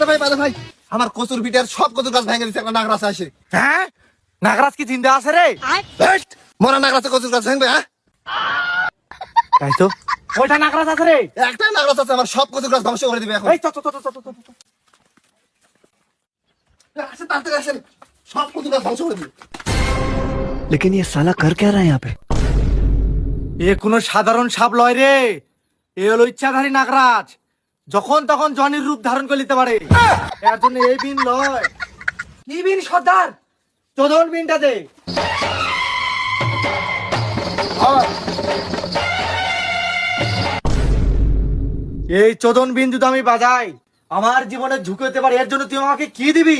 ভাই বাদে ভাই আমার কচুর পিঠের সব কচুর গাছ ভেঙে দিচ্ছে একটা নাগরাছে আসে হ্যাঁ নাগরাজ কি জিন্দা আছে রে হেট! মরা নাগরাছে কচুর গাছ ভেঙবে হ্যাঁ তাই তো ওইটা নাগরাজ আছে রে একটাই নাগরাজ আছে আমার সব কচুর গাছ ধ্বংস করে দিবে এখন এই চ চ চ চ চ, চ, চ, চ। আসেন তাড়াতাড়ি আসেন সব কচুর গাছ ধ্বংস করে দিবে लेकिन ये साला कर क्या रहा है यहाँ पे এ কোনো সাধারণ সাপ লয় রে এ হলো ইচ্ছাধারী নাগরাজ যখন তখন জনির রূপ ধারণ করে নিতে পারে। এর জন্য এই বিন লয়। কি বিন সর্দার? চোদন বিনটা দে। আর। এই চোদন বিন যদি আমি বাজাই আমার জীবনে ঝুঁকে হতে পারে এর জন্য তুই আমাকে কি দিবি?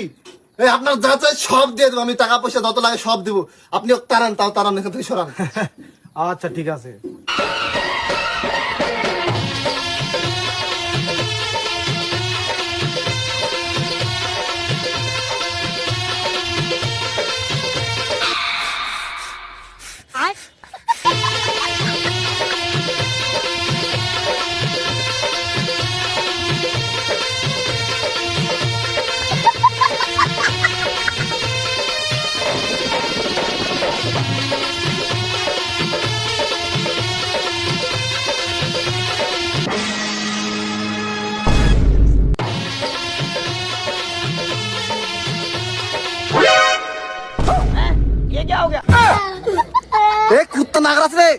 এই আপনার যা চাই সব দিয়ে দেবো আমি টাকা পয়সা যত লাগে সব দেবো। আপনি তাড়ান তাও তাড়ান এখান থেকে সরান। আচ্ছা ঠিক আছে। নাগরাজ রে।